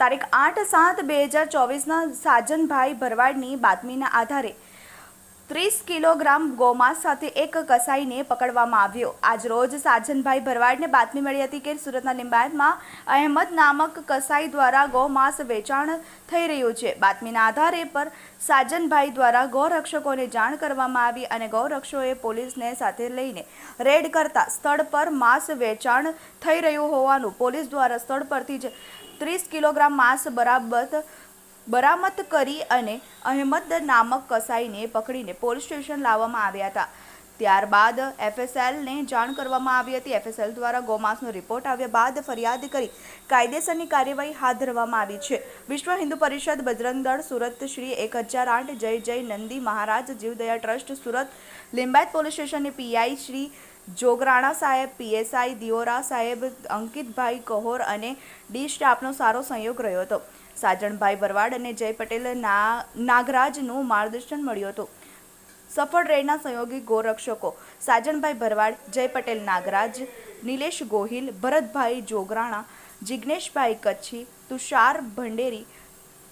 તારીખ આઠ સાત બે હજાર ચોવીસના સાજનભાઈ ભરવાડની બાતમીના આધારે ત્રીસ કિલોગ્રામ ગોમાંસ સાથે એક કસાઈને પકડવામાં આવ્યો. આજરોજ સાજનભાઈ ભરવાડને બાતમી મળી હતી કે સુરતના લિંબાયતમાં અહેમદ નામક કસાઈ દ્વારા ગોમાંસ વેચાણ થઈ રહ્યું છે. બાતમીના આધારે પર સાજનભાઈ દ્વારા ગૌરક્ષકોને જાણ કરવામાં આવી અને ગૌરક્ષકોએ પોલીસને સાથે લઈને રેડ કરતા સ્થળ પર માંસ વેચાણ થઈ રહ્યું હોવાનું પોલીસ દ્વારા સ્થળ પરથી જ ત્રીસ કિલોગ્રામ માંસ બરાબર બરામત કરી અને અહેમદ નામક કસાઈને પકડીને પોલીસ સ્ટેશન લાવવામાં આવ્યા હતા. ત્યારબાદ એફએસએલને જાણ કરવામાં આવી હતી. એફએસએલ દ્વારા ગોમાસનો રિપોર્ટ આવ્યા બાદ ફરિયાદ કરી કાયદેસરની કાર્યવાહી હાથ ધરવામાં આવી છે. વિશ્વ હિન્દુ પરિષદ બજરંગદળ સુરત શ્રી એક હજાર આઠ જય જય નંદી મહારાજ જીવદયા ટ્રસ્ટ સુરત લિંબાયત પોલીસ સ્ટેશનની પીઆઈ શ્રી જોગરાણા સાહેબ, પીએસઆઈ દિયોરા સાહેબ, અંકિતભાઈ કહોર અને ડી સ્ટાફનો સારો સહયોગ રહ્યો હતો. સાજણભાઈ ભરવાડ અને જય પટેલ નાગરાજનું માર્ગદર્શન મળ્યું હતું. સફળ રેડના સહયોગી ગોરક્ષકો સાજણભાઈ ભરવાડ જય પટેલ નાગરાજ, નિલેશ ગોહિલ, ભરતભાઈ જોગરાણા, જિગ્નેશભાઈ કચ્છી, તુષાર ભંડેરી,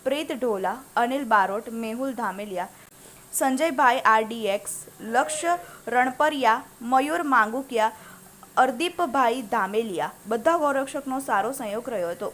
પ્રીત ઢોલા, અનિલ બારોટ, મેહુલ ધામેલિયા, સંજયભાઈ આરડીએક્સ લક્ષ્ય રણપરિયા, મયુર માંગુકિયા, અર્દીપભાઈ ધામેલિયા, બધા ગૌરક્ષકનો સારો સહયોગ રહ્યો હતો.